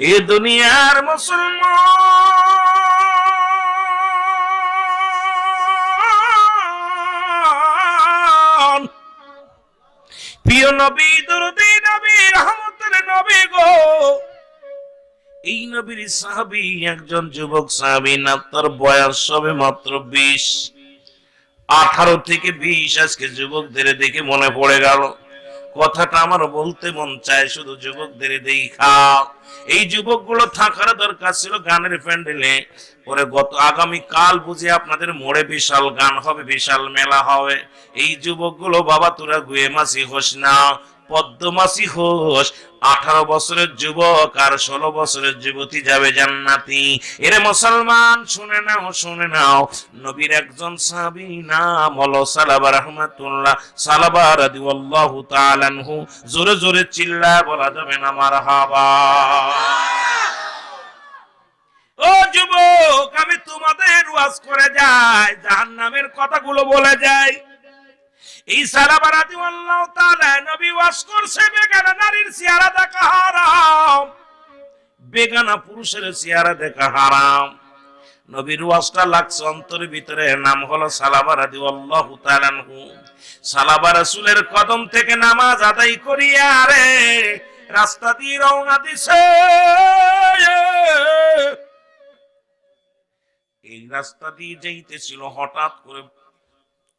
এ দুনিয়ার মুসলমান। প্রিয় নবী, দুরুদি নবী, রহমতের নবী গো। এই নবীর সাহাবী একজন যুবক সাহাবী না তার বয়স হবে মাত্র বিশ। আঠারো থেকে বিশ, আজকে যুবকদের দেখে মনে পড়ে গেল। কথাটা আমার বলতে মন চায়, শুধু যুবকদের দেখা। এই যুবকগুলো থাকার দরকার ছিল গানের প্যান্ডেলে। পরে গত আগামী কাল বুঝে আপনাদের মোড়ে বিশাল গান হবে, বিশাল মেলা হবে। এই যুবকগুলো বাবা তোরা গুয়ে মাসি হোস না। পদ্মমাসি হোস, আঠারো বছরের যুবক আর ষোলো বছরের যুবতী যাবে জান্নাতি। এরে মুসলমান, শুনে নাও শুনে নাও, নবীর একজন সাহাবী নাম হলো সালাবা রহমাতুল্লাহ। সালাবা রাদিয়াল্লাহু তাআলা আনহু। জোরে জোরে চিল্লা, বলা যাবে না মারহাবা। ও যুবক, আমি তোমাদের ওয়াজ করে যাই, জাহান্নামের কথাগুলো বলে যাই। সালাবা রাদিয়াল্লাহু তাআলা নবী ওয়াজ করছে, বেগানা নারীর চেহারা দেখা হারাম। বেগানা পুরুষের চেহারা দেখা হারাম। নবীর ওয়াজটা লাগছে অন্তরের ভিতরে, নাম হলো সালাবা রাদিয়াল্লাহু তাআলা সালাবা রাসূলের কদম থেকে নামাজ আদায় করিয়া আরে রাস্তা দিয়ে রওনা দিছে। এই রাস্তা দিয়ে যাইতেছিল, হঠাৎ করে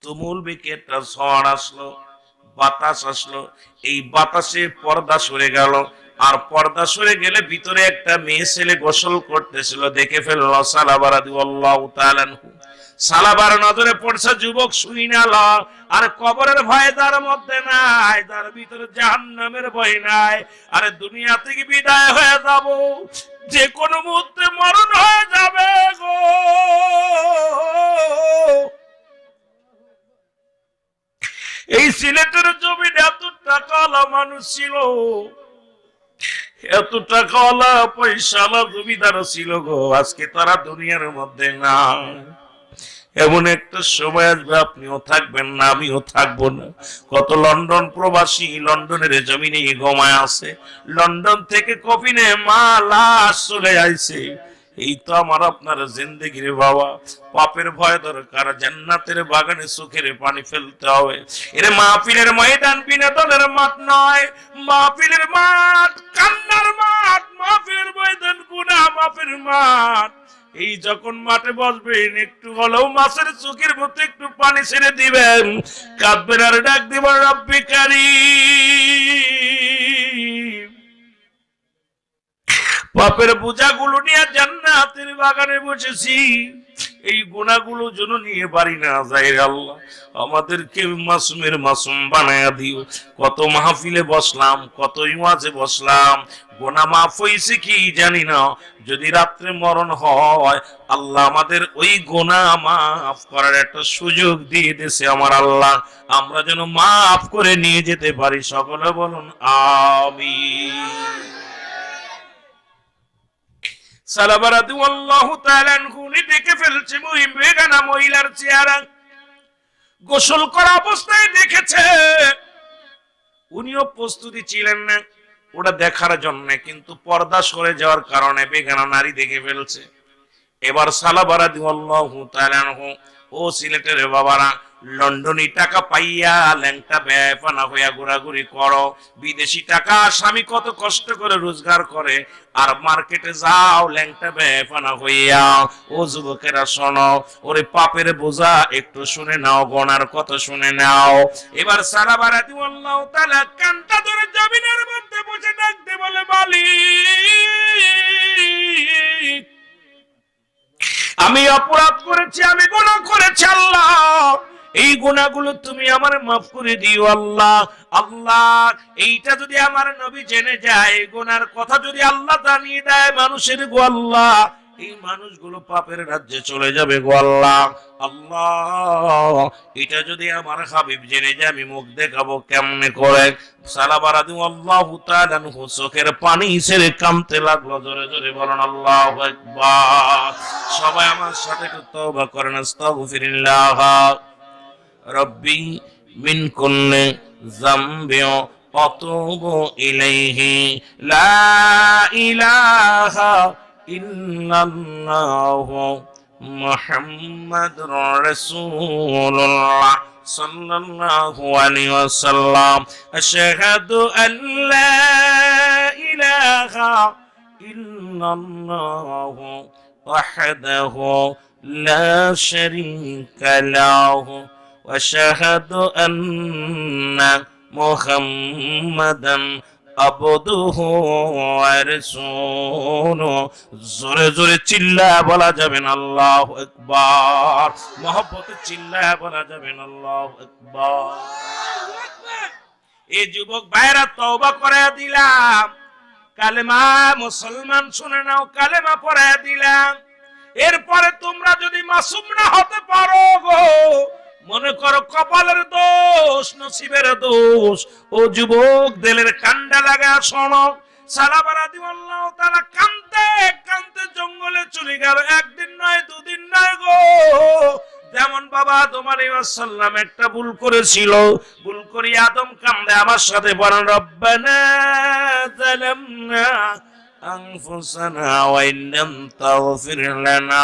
তুমুল বেগে ঝড় আসলো, বাতাস আসলো। এই বাতাসে পর্দা সরে গেল। আর পর্দা সরে গেলে ভিতরে একটা মেয়ে ছেলে গোসল করতেছিল, দেখে ফেলল, সালাবার নজরে পড়ছে, যুবক শুই আর কবরের ভয় তার মধ্যে নাই, তার ভিতরে জাহান্নামের ভয় নাই। আরে দুনিয়া থেকে বিদায় হয়ে যাব, যে কোনো মুহূর্তে মরণ হয়ে যাবে গো। এই সিলেটের জমিন এত টাকাওয়ালা মানুষ ছিল। এত টাকাওয়ালা পয়সাওয়ালা জমিদার ছিল গো, আজকে তারা দুনিয়ার মধ্যে না এমন একটা সময় আসবে, আপনিও থাকবেন না, আমিও থাকব না। কত লন্ডন প্রবাসী লন্ডনের জমিনে ঘুমায় আছে, লন্ডন থেকে কফিনে মা লাশ চলে আইছে। এই তো আমার আপনার জিন্দগির বাবা। পাপের ভয় দরকার, জান্নাতের বাগানে সুখের পানি ফেলতে হবে। এর মাহফিলের ময়দান বিনোদনের মাঠ নয়, মাহফিলের মাঠ, কান্নার মাঠ, মাহফিলের ময়দান গুনা মাফের মাঠ। এই যখন মাঠে বসবেন, একটু হলেও মাছের চোখের মতো একটু পানি ছেড়ে দিবেন। কাঁদবেন আর ডাক দিবেন, রব্বি কারীম। পাপের বোঝাগুলো নিয়ে জান্নাতের বাগানে বসেছি। এই গুণাগুলো যেন নিয়ে পারি না যায় আল্লাহ। আমাদেরকে মাসুমের মাসুম বানায়া দিও। কত মাহফিলে বসলাম, কত ইমাজে বসলাম। গোনা মাফ হয়েছে কি জানি না। যদি রাত্রে মরণ হয়, আল্লাহ আমাদের ওই গোনা মাফ করার একটা সুযোগ দিয়ে দিয়েছে আমার আল্লাহ। আমরা যেন মাফ করে নিয়ে যেতে পারি। সকলে বলুন, আমিন। গোসল করা অবস্থায় দেখেছে। উনিও প্রস্তুতি ছিলেন না, ওটা দেখার জন্য, কিন্তু পর্দা সরে যাওয়ার কারণে বেগানা নারী দেখে ফেলছে। এবার সালাবারাদু, আল্লাহু তাআলা আনহু ও সিলেটের বাবারা, লন্ডনী টাকা পাইয়া ল্যাংটা ব্যয়পানা হইয়া ঘোরাঘুরি করো। বিদেশি টাকা স্বামী কত কষ্ট করে রোজগার করে। আর মার্কেটে যাও, ল্যাংটা ব্যয়পানা হইয়া। ও যুবকেরা শোনো, ওরে পাপের বোঝা একটু শুনে নাও, গনার কত শুনে নাও। এবার সারা বারাতি আল্লাহ তাআলা কান্তা ধরে জমিনের মধ্যে বসে ডাকতে বলে, মালিক আমি অপরাধ করেছি, আমি গুণা করেছি আল্লাহ। এই গুণাগুলো তুমি আমার মাফ করে দিও আল্লাহ। আল্লাহ এইটা যদি আমার নবী জেনে যায় গোনার কথা যদি আল্লাহ জানিয়ে দেয় মানুষের গো আল্লাহ এই মানুষগুলো পাপের রাজ্যে চলে যাবে গো আল্লাহ। আল্লাহ, এটা যদি আমার হাবিব জেনে যায়, আমি মুখ দেখাবো কেমনে করে। সালাবারাদু আল্লাহ তাআলাহু চোখের পানি ছেড়ে কামতে লাগল। জোরে জোরে বলেন, আল্লাহু সবাই আমার সাথে করেন, আস্তাগফিরুল্লাহ। রব্বি মিন কুল্লি যামবি অতুবু ইলাইহি। লা ইলাহা إلا الله محمد رسول الله صلى الله عليه وسلم. أشهد أن لا إله إلا الله وحده لا شريك له. وأشهد أن محمدا আবদুহু জোরে জোরে চিল্লা বলা যাবেন আল্লাহ একবার মহব্বতে চিল্লা বলা যাবেন আল্লাহ একবার এই যুবক বাইরা তওবা করে দিলাম। কালেমা মুসলমান শুনে নাও, কালেমা পড়ে দিলাম। এরপরে তোমরা যদি মাসুম না হতে পারো গো মনে করো কপালের দোষ, নসিবের দোষ। ও যুবক, দেলের কান্ডা লাগা শোনো সালাবারা দিওয়াল্লাহ তারা জঙ্গলে চলে গেল। একদিন নয়, দুদিন নয় গো। যেমন বাবা তোমার সাল্লাম একটা ভুল করেছিল। ভুল করি আদম কামড়ে আমার সাথে বলেন, রব্বানা জালামনা আনফুসানা তাগফির লানা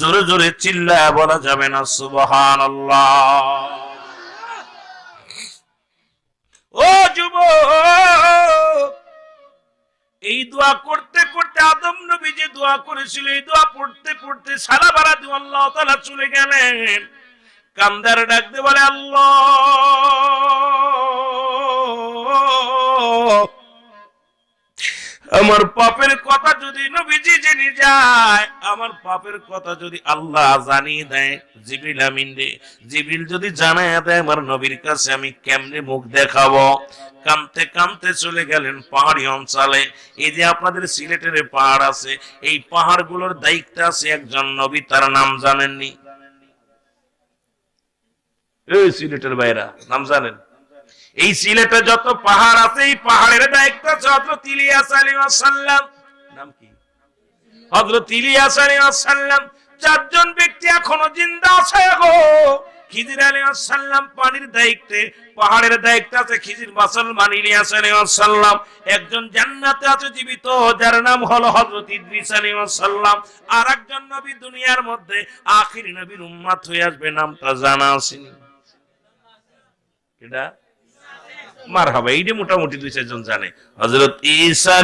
জোরে জোরে চিল্লা বলা যাবে না, সুবহানাল্লাহ। ও যুবক! এই দোয়া করতে করতে আদম নবী যে দোয়া করেছিল, এই দোয়া পড়তে পড়তে সারা বারা দিয়ে আল্লাহ তাআলা চলে গেলেন। কান্দার ডাক দিয়ে বলে, আল্লাহ! আমার পাপের কথা যদি নবীজি জেনে যায়, আমার পাপের কথা যদি আল্লাহ জানিয়ে দেয় জিবিল আমিন রে। জিবিল যদি জানায় দেয়, আমার নবীর কাছে আমি কেমনে মুখ দেখাবো? কানতে কানতে চলে গেলেন পাহাড়ি অঞ্চলে। এই যে আপনাদের সিলেটের পাহাড় আছে, এই পাহাড়গুলোর দায়িত্ব আছে একজন নবী, তার নাম জানেননি। এই সিলেটের বাইরা নাম জানেন? এই সিলেটে যত পাহাড় আছে, এই পাহাড়ের দায়িত্ব আছে হযরত ইলিয়াস আলাইহিস সালাম নাম কি? হযরত ইলিয়াস আলাইহিস সালাম চারজন ব্যক্তি এখনও জিন্দা আছে গো। খিজির আলাইহিস সালাম পানির দায়িত্বে, পাহাড়ের দায়িত্ব আছে খিজির মুসলমান ইলিয়াস আলাইহিস সালাম একজন জান্নাতে আছে জীবিত, যার নাম হলো হযরত ইদ্রিস আলাইহিস সালাম আর একজন নবী দুনিয়ার মধ্যে, আখিরি নবীর উম্মত হয়ে আসবে, নামটা জানা আসেনি। এটা মার হাবা এইটা মোটামুটি দুই চারজন জানে হজরত ঈসা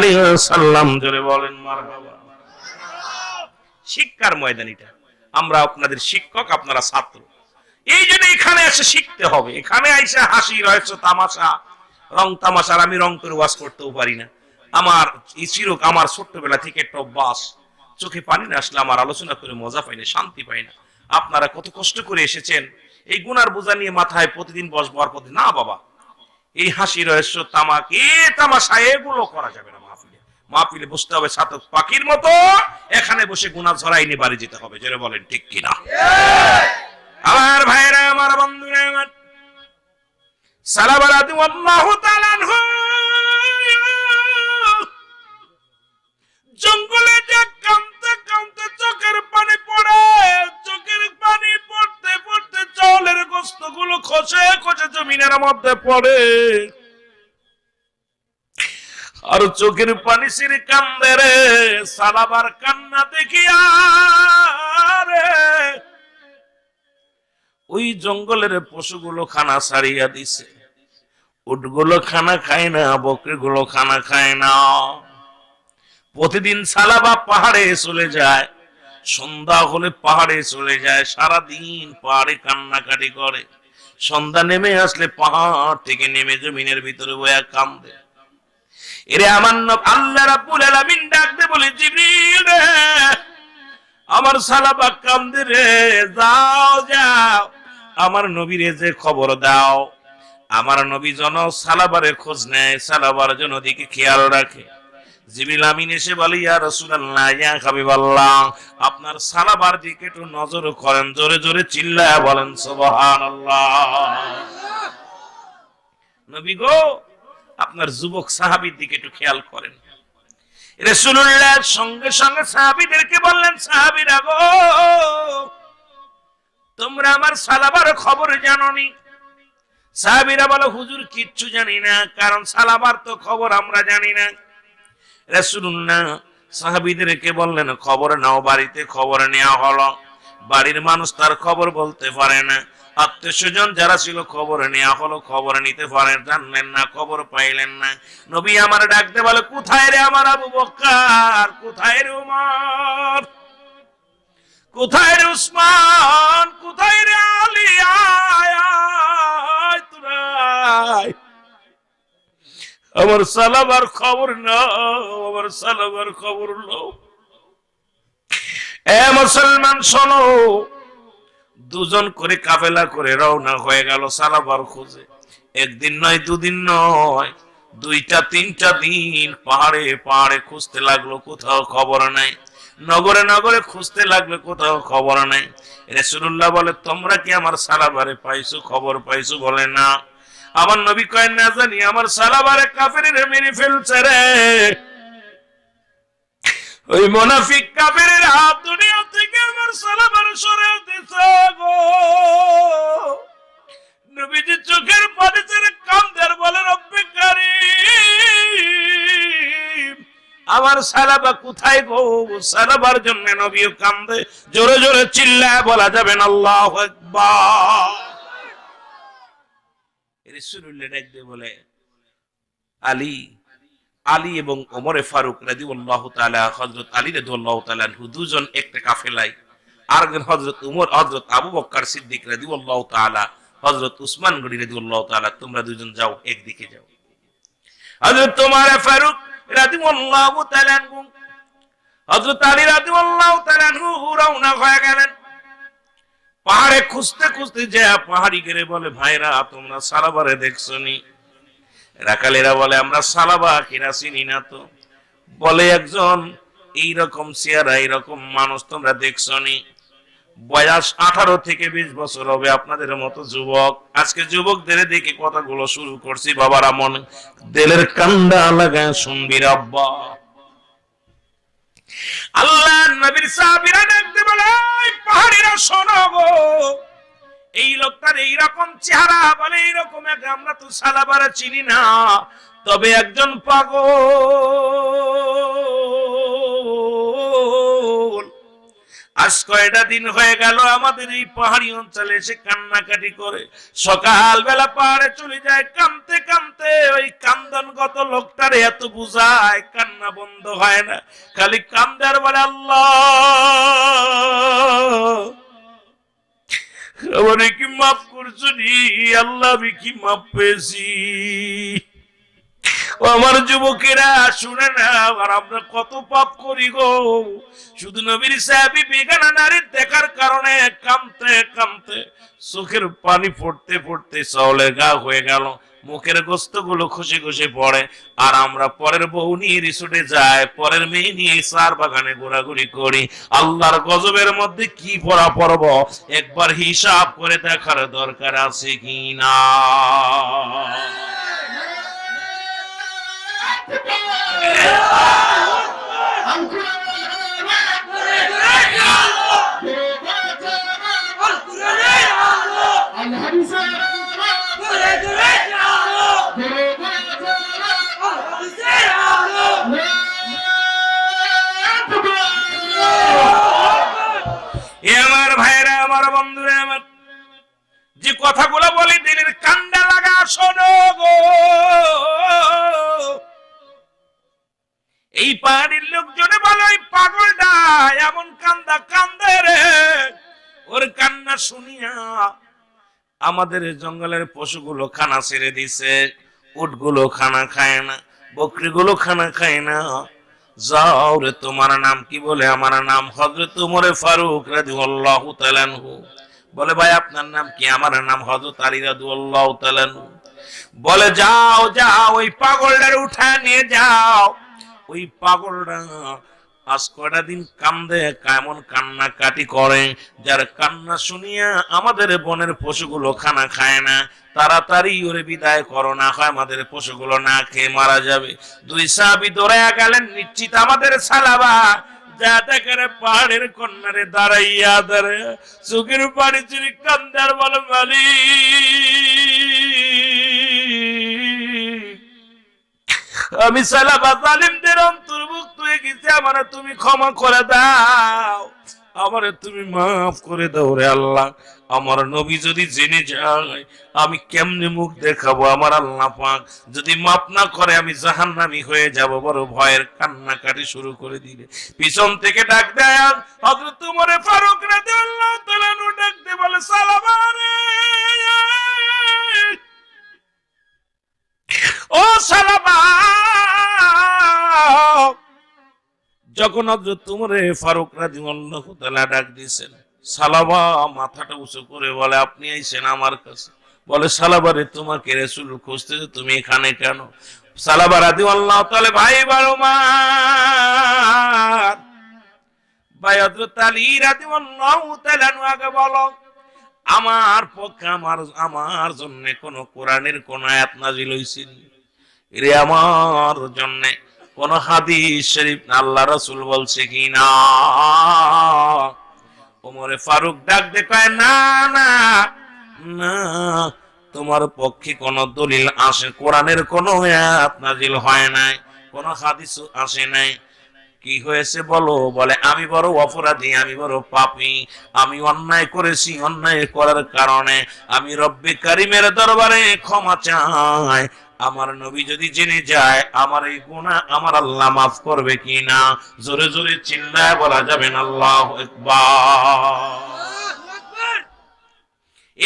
সাল্লাম জোরে বলেন মার শিক্ষার ময়দান এটা। আমরা আপনাদের শিক্ষক, আপনারা ছাত্র। এই জন্য এখানে এসে শিখতে হবে। এখানে এসে হাসি রয়েছে তামাশা, রং তামাশার আমি রং করে ওয়াজ করতেও পারি না। আমার চিরক আমার ছোট্টবেলা থেকে একটা অভ্যাস। চোখে পানি না আসলে আমার আলোচনা করে মজা পাই না, শান্তি পাই না। আপনারা কত কষ্ট করে এসেছেন। এই গুনার বোঝা নিয়ে মাথায় প্রতিদিন বসবো আর প্রতিদিন, না বাবা। এই হাসি রহস্য তামাক এ তামাশা এগুলো করা যাবে না মাহফিলে। মাহফিলে বসতে হবে সাতক পাখির মতো, এখানে বসে গুণা ঝরাই নিয়ে বাড়ি যেতে হবে যেটা বলেন, ঠিক কিনা? আমার ভাইরা, আমার বন্ধুরা, আমার সালাবারাতু আল্লাহু তাআলা খসে খসে জমিনের মধ্যে পড়ে। আর চোখের পানি সিরে কান্দে রে সালাবার কান্না দেখিয়া ওই জঙ্গলের পশুগুলো খানা ছাড়িয়া দিছে। উটগুলো খানা খায় না, বকরিগুলো খানা খায় না। প্রতিদিন সালাবা পাহাড়ে চলে যায়। সন্ধ্যা হলে পাহাড়ে চলে যায় সারা দিন পাহাড়ে কান্নাকাটি করে। সন্ধ্যা নেমে আসলে পাহাড় থেকে নেমে জমিনের ভিতরে বয়া কান্দে এরে আমার আল্লাহ রাব্বুল আলামিন ডাক দে বলে, জিবরিল রে, আমার সালাবা কান্দে রে, যাও যাও। আমার নবীরে যে খবর দাও, আমার নবী জন সালাবারের খোঁজ নেয়, সালাবার জন্য দিকে খেয়াল রাখে। জিবিল আমিন এসে বলে, ইয়া রাসূলুল্লাহ, ইয়া হাবিবাল্লাহ, আপনার সালাবার দিকে একটু নজর করেন, জোরে জোরে চিল্লায় বলেন নবী গো, আপনার যুবক দিকে একটু খেয়াল করেন। সঙ্গে সঙ্গে সাহাবীদেরকে বললেন, সাহাবীরা গো, তোমরা আমার সালাবার খবর জানোনি। সাহাবীরা বলো, হুজুর, কিচ্ছু জানি না, কারণ সালাবার তো খবর আমরা জানি না। রাসূলুল্লাহ সাহাবীদেরকে বললেন, খবর নাও, বাড়িতে খবর নেওয়া হলো। বাড়ির মানুষ তার খবর বলতে পারে না। আত্মীয় যারা ছিল, খবর নেওয়া হলো, খবর নিতে পারেন জানলেন না, খবর পাইলেন না। নবী আমার ডাকতে বলে, কোথায় রে আমার আবু বক্কার? কোথায় রে উমর? কোথায় রে উসমান? কোথায় রে আলী আমার সালাবার খবর নাও, আমার সালাবার খবর নাও। এ মুসলমান, শোনো, দুজন করে কাফেলা করে রওনা হয়ে গেল সালাবার খোঁজে। একদিন নয়, দুদিন নয়, দুইটা, তিনটা দিন পাহাড়ে পাহাড়ে খুঁজতে লাগল, কোথাও খবর নাই। নগরে নগরে খুঁজতে লাগল, কোথাও খবর নাই। রেসুল্লাহ বলে, তোমরা কি আমার সালাবারে পাইছো, খবর পাইছো? বলে, না। আমার নবী কয়েন না জানি, আমার সালাবারে কাফের মেরে ফেলছে রে। ওই মোনাফিক কাফের হাত দুনিয়া থেকে আমার সালাবার সরে দিছে গো। নবীজি চোখের পানি ছেড়ে কান্দার বলে, রব্বে আমার সালাবা কোথায় গো? সালাবার জন্য নবীও কান্দে, জোরে জোরে চিল্লায় বলা যাবেন আল্লাহ আকবার। রাসূলুল্লাহ ডাক বলে আলী। আলী এবং ওমরে ফারুক রাদিউল্লাহু তাআলা, হযরত আলী দুজন একটা কাফেলায়। উমর আবু সিদ্দিক উসমান তোমরা দুজন যাও, একদিকে যাও। ওমর ফারুক আলী রাদিউল্লাহু তাআলা রওনা হয়ে গেলেন। পাহাড়ে খুঁজতে খুঁজতে যে পাহাড়ি গেরে বলে, ভাইরা, তোমরা সারাবারে দেখছনি? রাকালেরা বলে, আমরা সালাবা কিনা চিনি না তো। বলে একজন, এইরকম চেহারা, এইরকম মানুষ তোমরা দেখছনি। বয়স আঠারো থেকে বিশ বছর হবে আপনাদের মতো যুবক। আজকে যুবকদের দেখে কথাগুলো শুরু করছি, বাবারা মনে, দেলের কান্ডা লাগায়, শুনবি রে আব্বা আল্লাহ নবীর সাহাবীরা দেখতে বলে, "এই পাহাড়িরা, শোনো গো। এই লোকটার এইরকম চেহারা বলে, এই রকম এক, আমরা তো সালাবারা চিনি না। তবে একজন পাগল আজ কয়টা দিন হয়ে গেল আমাদের এই পাহাড়ি অঞ্চলে এসে কান্নাকাটি করে। সকাল বেলা পাহাড়ে চলে যায় কামতে কামতে ওই কান্দনগত লোকটার এত বুঝায়, কান্না বন্ধ হয় না। খালি কান্দার বলে, আল্লাহ কি মাফ করছ আল্লাহ আমি কি মাফ পেয়েছি? আমার যুবকেরা, শুনে না আর আমরা কত পাপ করি গো। শুধু নবীর সাহেবী বেগানা নারীর দেখার কারণে কামতে কামতে চোখের পানি পড়তে পড়তে চাউলের গা হয়ে গেল। মুখের গোস্তগুলো খুশি খুশি পড়ে। আর আমরা পরের বউ নিয়ে রিসোর্টে যাই, পরের মেয়ে নিয়ে সার বাগানে ঘোরাঘুরি করি। আল্লাহর গজবের মধ্যে কি পড়া পড়ব, একবার হিসাব করে দেখার দরকার আছে কি কথাগুলো বলি দিনের কান্দা লাগা শোনো গো। এই পাহাড়ির লোকজনে বলে, ওই পাগলটা, এমন কান্দা, কান্দে রে। ওর কান্না শুনিয়া আমাদের জঙ্গলের পশুগুলো খানা ছেড়ে দিছে। উটগুলো খানা খায় না, বকরিগুলো খানা খায় না। যাও রে, তোমার নাম কি বলে? আমার নাম হজরত উমরে ফারুক রাদিয়াল্লাহু তাআলা আনহু। বলে, ভাই, আপনার নাম কি? আমার নাম হযরত আলী রাদিয়াল্লাহু তাআলা আনহু। বলে, যাও যাও, ওই পাগলটার উঠা নিয়ে যাও। ওই পাগলটা, আজ কয়টা দিন কান্দে, কেমন কান্না কাটি করে। যার কান্না শুনিয়া আমাদের বনের পশুগুলো খানা খায় না। তাড়াতাড়ি ওরে বিদায় করো, না হয় আমাদের পশুগুলো না খেয়ে মারা যাবে। দুই সাহাবি দৌড়াইয়া গেলেন, নিশ্চিত আমাদের সালাবা। যা দেখেন পাহাড়ের কন্যারে দাঁড়াইয়া দাঁড়ে চোখের পানি চুরি কান্দার বল মালিক। আমি সালাবা জালিমদের অন্তর্ভুক্ত হয়ে গেছি, আমারে তুমি ক্ষমা করে দাও। আমারে তুমি মাফ করে দাও রে আল্লাহ। আমার নবী যদি জেনে যায়, আমি কেমনে মুখ দেখাবো? আমার আল্লাহ পাক যদি মাফ না করে, আমি জাহান্নামী হয়ে যাব। বড় ভয়ের কান্নাকাটি শুরু করে দিলে পিছন থেকে ডাক দেয়, হযরত তোমার ফারুক রাদিয়াল্লাহু তাআলা নু ডাক দিয়ে বলে সালাবা রে ও সালাবা যখন ফারুক তাআলা ডাক দিয়েছেন সালাবা মাথাটা উঁচু করে বলে, আপনি আমার কাছে। বলে সালাবারে তোমাকে রাসূল খুঁজতেছে, তুমি এখানে কেন? সালাবা রাদিয়াল্লাহু তাআলা, ভাই বারুমার ভাই, হযরত আলী নু আগে বলো, আমার পক্ষে আমার আমার জন্য কোন কোরআনের কোন আয়াত নাজিল হইছিল রে আমার জন্য কোন হাদিস শরীফ আল্লাহ রাসূল বলছে কি না ওমরে ফারুক ডাক দেখায় না না না, তোমার পক্ষে কোন দলিল আসে, কোরআনের কোন নাজিল হয় নাই, কোন হাদিস আসে নাই। কি হয়েছে বলো? বলে, আমি বড় অপরাধী, আমি বড় পাপী, আমি অন্যায় করেছি, অন্যায় করার কারণে আমি রব্বে কারিমের দরবারে ক্ষমা চাই আমার নবী যদি জেনে যায়, আমার এই গুনাহ আমার আল্লাহ মাফ করবে কি না জোরে জোরে চিল্লায় বলা যাবে না, আল্লাহ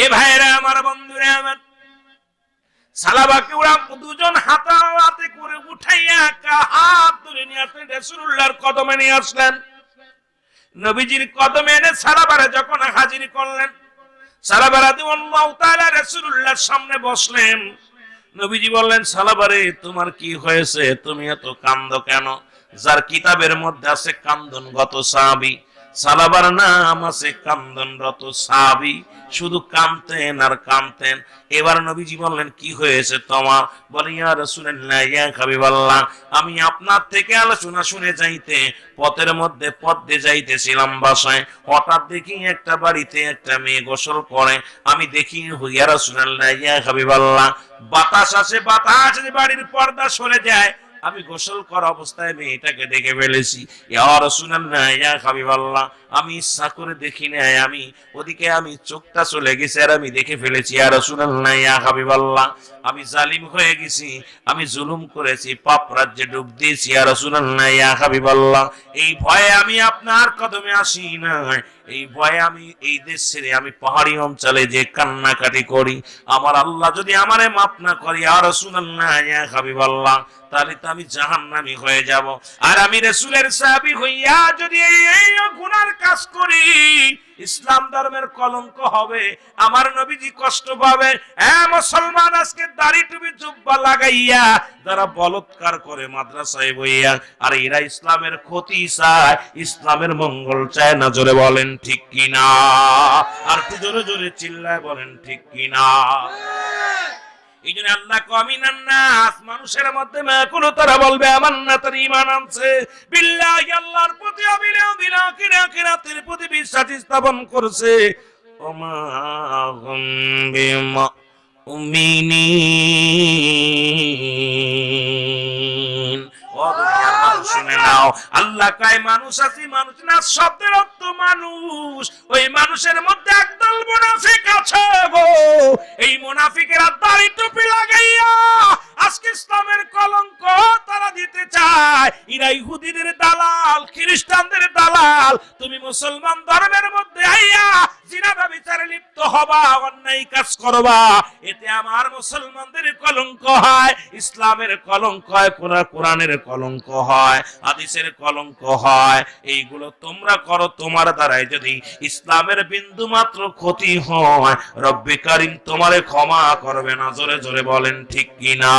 এ ভাইরা, আমার বন্ধুরা, আমার সালাবাকে ওরা দুজন হাতে করে উঠাইয়া হাত ধরে নিয়ে আসলেন, রাসূলুল্লাহর কদমে নিয়ে আসলেন। নবীজির কদমে এনে সালাবারে যখন হাজির করলেন, সালাবার রাদিয়াল্লাহু তাআলা রাসূলুল্লাহর সামনে বসলেন। নবীজি বললেন, সালাবারে, তোমার কি হয়েছে? তুমি এত কান্দ কেন? যার কিতাবের মধ্যে আছে কান্দন গত সাহাবী সালাবার নাম আছে কান্দনরত সাহাবী। শুধু কামতেন আর কামতেন। এবার নবীজি বললেন, কি হয়েছে তোমার? বলে, ইয়া রাসূলুল্লাহ, ইয়া হাবিবাল্লাহ, আমি আপনার থেকে আলোচনা শুনে যাইতে, পথের মধ্যে পথ দিয়ে যাইতেছিলাম বাসায়। হঠাৎ দেখি একটা বাড়িতে একটা মেয়ে গোসল করে। আমি দেখি ইয়া রাসূলুল্লাহ, ইয়া হাবিবাল্লাহ। বাতাস আসে, বাতাস, বাড়ির পর্দা সরে যায়। আমি গোসল করা অবস্থায় মেয়েটাকে দেখে ফেলেছি। আমি ইচ্ছা করে দেখি নাই, আমি ওদিকে আমি চোখটা চলে গেছে আর আমি দেখে ফেলেছি, ইয়া রাসূলুল্লাহ, ইয়া হাবিবাল্লাহ, আমি জালিম হয়ে গেছি, আমি জুলুম করেছি, পাপ রাজ্যে ডুব দিয়েছি, ইয়া রাসূলুল্লাহ, ইয়া হাবিবাল্লাহ। এই ভয়ে আমি আপনার কদমে আসি না এই ভয়ে আমি এই দেশ ছেড়ে আমি পাহাড়ি অঞ্চলে যে কান্নাকাটি করি, আমার আল্লাহ যদি আমারে মাপ না করি আর ইয়া হাবিবাল্লাহ, তাহলে তো আমি জাহান্নামী হয়ে যাব। আর আমি রেসুলের সাহাবি হইয়া যদি এই গুনার কাজ করি ইসলাম ধর্মের কলঙ্ক হবে। আমার নবীজি কষ্ট পাবে হ্যাঁ মুসলমান, আজকে দাড়ি টুপি জুব্বা লাগাইয়া যারা বলৎকার করে মাদ্রাসায় বইয়া, আর এরা ইসলামের ক্ষতি চায়, ইসলামের মঙ্গল চায় না, জোরে বলেন ঠিক কিনা? আর জোরে জোরে চিল্লায় বলেন ঠিক কিনা? এই জন্য আল্লাহ কমিন নাস মানুষের মধ্যে কোনো তারা বলবে আমার না, তার ইমান আনছে। বিল্লাহি আল্লাহর প্রতি অবিরাম বিনা কিনা, কিরাতের প্রতি বিশ্বাস স্থাপন করছে। ওমা মানুষ আজকে ইসলামের কলঙ্ক তারা দিতে চায়। এরা ইহুদিদের দালাল, খ্রিস্টানদের দালাল। তুমি মুসলমান ধর্মের মধ্যে আইয়া জিনা বিচারে লিপ্ত হবা, অন্যায় কাজ করবা। আমার মুসলমানদের কলঙ্ক হয়, ইসলামের কলঙ্ক হয়, কোরআ- কোরআনের কলঙ্ক হয়, হাদিসের কলঙ্ক হয়। এইগুলো তোমরা করো, তোমার দ্বারাই যদি ইসলামের বিন্দু মাত্র ক্ষতি হয়, রব্বে কারিম তোমারে ক্ষমা করবে না। জোরে জোরে বলেন ঠিক কিনা?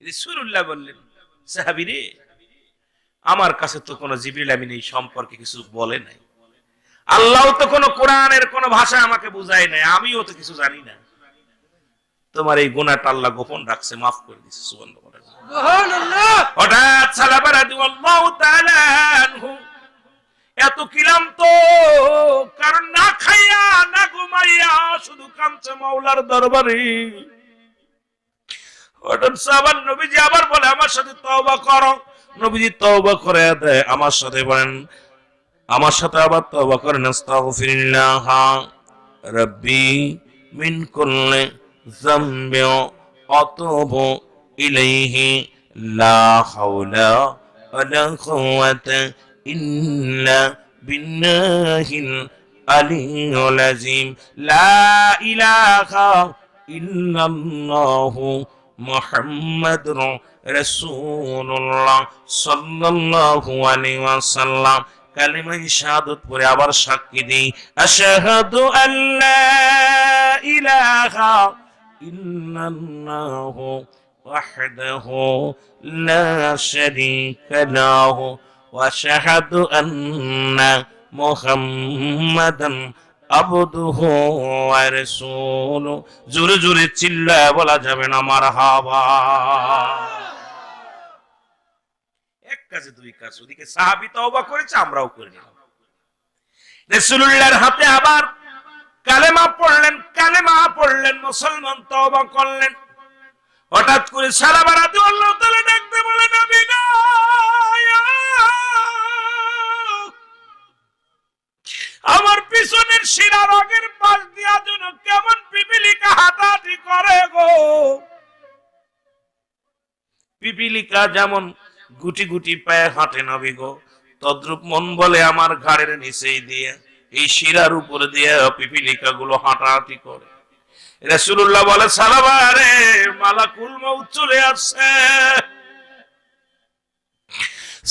রাসূলুল্লাহ বললেন সাহাবী রে আমার কাছে তো কোনো জিবরিল আমিন এই সম্পর্কে কিছু বলে নাই। আল্লাহ তো কোনো কোরআনের কোনো ভাষা আমাকে বুঝায় নাই আমিও তো কিছু জানি না। তোমার এই গুণাটা আল্লাহ গোপন রাখছে মাফ করে দিচ্ছে। হঠাৎ তাআলা আনহু এত কিলাম তো কারণ না খাইয়া না ঘুমাইয়া শুধু কামছে মাওলার দরবারে। হঠাৎ নবীজি আবার বলে আমার সাথে তওবা করো। নবীজি তওবা করে দেয় আমার সাথে বলেন আমার সাথে আবার তওবা করেন, আস্তাগফিরুল্লাহ রাব্বি মিন কুল্লি যামবি আতুবু ইলাইহি, লা হাওলা ওয়ালা কুওয়াতা ইল্লা বিল্লাহিল আলিয়্যুল আযীম, লা ইলাহা ইল্লাল্লাহু মুহাম্মাদুর রাসূলুল্লাহ সাল্লাল্লাহু আলাইহি ওয়াসাল্লাম। কালিমা শাহাদত পরে আবার সাক্ষী দেই আশহাদু আল্লা ইলাহা ইল্লাল্লাহু শারীকা লাহু ওয়া আশহাদু আন্না মুহাম্মাদান আবদুহু ওয়া রাসূলু জোরে জোরে চিল্লায় বলা যাবে না মারহাবা। কাজে দুই কাজ ওদিকে সাহাবি তওবা করেছে, আমরাও করে নিলাম। রাসূলুল্লাহর হাতে আবার কালেমা পড়লেন কালেমা পড়লেন, মুসলমান তওবা করলেন। হঠাৎ করে সালাবা রাদিয়াল্লাহু তাআলা ডাকতে বলে গো আমার পিছনের শিরা রগের পাশ দিয়া যেন কেমন পিপিলিকা হাঁটাহাঁটি করে গো। পিপিলিকা যেমন গুটি গুটি পায়ে হাঁটে নবী গো। তদ্রুপ মন বলে আমার ঘাড়ের নিচেই দিয়ে, এই শিরার উপরে দিয়ে পিপিলিকা গুলো হাঁটাহাঁটি করে। রাসূলুল্লাহ বলে সালাবা রে মালাকুল মউত চলে আসছে।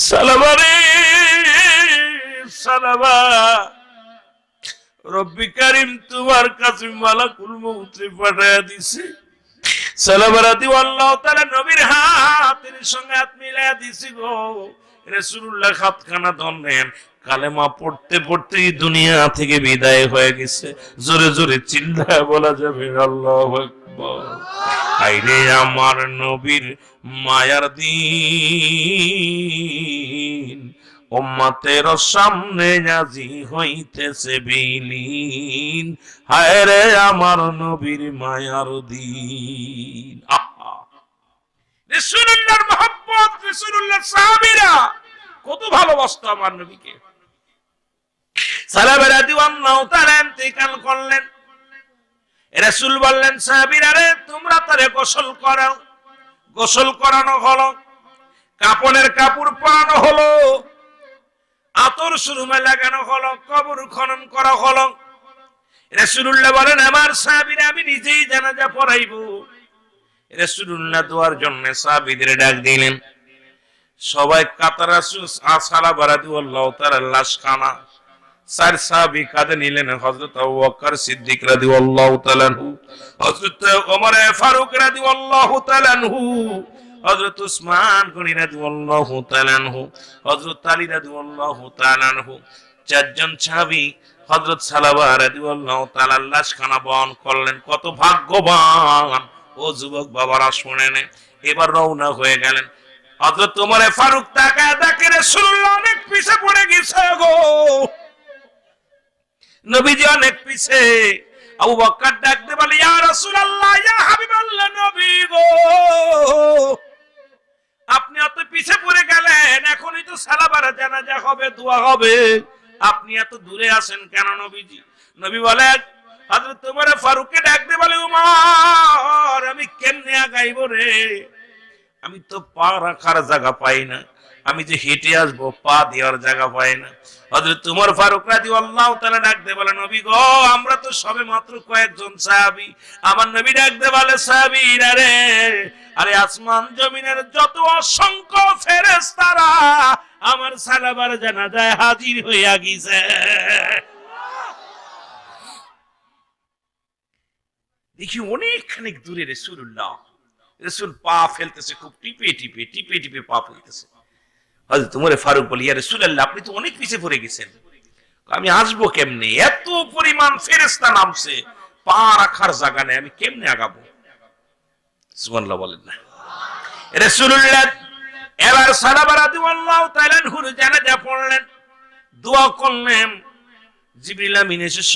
সালাবা রে সালাবা রব্বি কারিম, তোমার কাছে মালাকুল মউতে পাঠায়া দিছে। আল্লাহ তাআলা নবীর হাতের সঙ্গে হাত মিলায়া দিছি গো। রাসূলুল্লাহ ধরলেন কালেমা পড়তে পড়তেই দুনিয়া থেকে বিদায় হয়ে গেছে। জোরে জোরে চিল্লায় বলা যাবে, আল্লাহু আকবার। আইরে আমার নবীর মায়ার দিন উম্মতের সামনে আজি হইতেছে বিলীন। হায় রে আমার নবীর মায়ার দিন। রাসূলুল্লাহর মহব্বত, রাসূলুল্লাহর সাহাবীরা, কত ভালোবাসতো আমার নবীকে। তাআলা ইন্তেকাল করলেন। রাসূল বললেন, সাহাবীরা রে, তোমরা তারে গোসল করাও। গোসল করানো হলো। কাপড়ের কাপড় পরানো হলো। আতর সুরমা লাগানো হলো, কবর খনন করা হলো। রাসূলুল্লাহ বলেন, আমার সাহাবীরা, আমি নিজেই জানাজা পড়াইব। দোয়ার জন্য ডাক দিলেন। সবাই কাতারা সালা বারাদি আল্লাহ তার লাশ খানা সাহাবী কাঁধে নিলেন হযরত আবু বকর ওমর ফারুক রাদিয়াল্লাহু তাআলা হযরত উসমান গনি রাদিয়াল্লাহু তাআলা আনহু, হযরত আলী রাদিয়াল্লাহু তাআলা আনহু, চারজন সাহাবী হযরত সালাবা রাদিয়াল্লাহু তাআলা লাশ খানা বহন করলেন। কত ভাগ্যবান! ও যুবক বাবারা শুনেন এবার রওনা হয়ে গেলেন। হযরত ওমর ফারুক তাকায় দেখে রাসূলুল্লাহ অনেক পিছে পড়ে গেছে গো। নবীজি অনেক পিছে। আবু বকর ডাকতে বলে, ইয়া রাসূলুল্লাহ, ইয়া হাবিবাল্লাহ নবী গো। আপনি এত পিছে পড়ে গেলেন, এখনই তো সালাবারা জানাজা হবে, দোয়া হবে। আপনি এত দূরে আছেন কেন নবীজি? নবী বলে হযরত ওমর ফারুককে ডাকতে বলে, উমার, আমি কেমনে আগাইব রে? আমি তো পা রাখার জায়গা পাই না। আমি যে হেঁটে আসব, পা দেওয়ার জায়গা পাই না। হযরত উমর ফারুক রাদিয়াল্লাহু তাআলা ডাকতে বলে নবী গো, আমরা তো সবে মাত্র কয়েকজন সাহাবী। আমার নবী ডাকতে বলে, সাহাবীরা রে, আরে আসমান জমিনের যত অসংখ্য ফেরেশতারা আমার সালাবার জানাজায় হাজির হইয়া গিয়েছে। দেখি অনেকখানি দূরে রাসূলুল্লাহ। রেসুল পা ফেলতেছে, খুব টিপে টিপে টিপে টিপে পা ফেলতেছে। উমরে ফারুক বলি, ইয়া রাসূলুল্লাহ, আপনি তো অনেক পিছে পড়ে গেছেন। আমি আসব কেমনে? এত পরিমাণ ফেরেশতা নামছে, পা রাখার জায়গা নেই, আমি কেমনে আগাবো? সুবহানাল্লাহ বলেন না। এবার জানাজা পড়লেন। দোয়া করলেন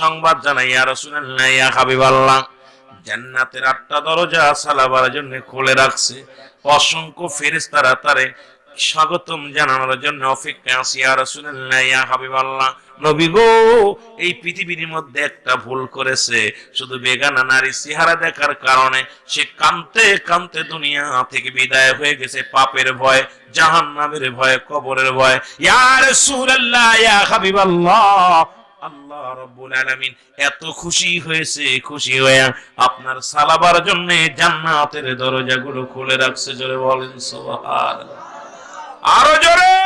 সংবাদ জানাই, ইয়া রাসূলুল্লাহ, ইয়া হাবিবাল্লাহ, জান্নাতের আটটা দরজা সালাবার জন্য খুলে রাখছে। অসংখ্য ফেরেশতারা তারে স্বাগতম জানানোর জন্য হাবিবাল্লাহ। নবী গো, এই পৃথিবীর মধ্যে একটা ভুল করেছে। শুধু বেগানা নারী চেহারা দেখার কারণে সে দুনিয়া থেকে বিদায় হয়ে গেছে। পাপের ভয়, জাহান্নামের ভয়, কবরের ভয়। ইয়া আল্লাহ রব্বুল এত খুশি হয়েছে, খুশি হয়ে আপনার সালাবার জন্য জান্নাতের দরজাগুলো খুলে রাখছে। জোরে বলেন সুবহানাল্লাহ। আরও জোরে।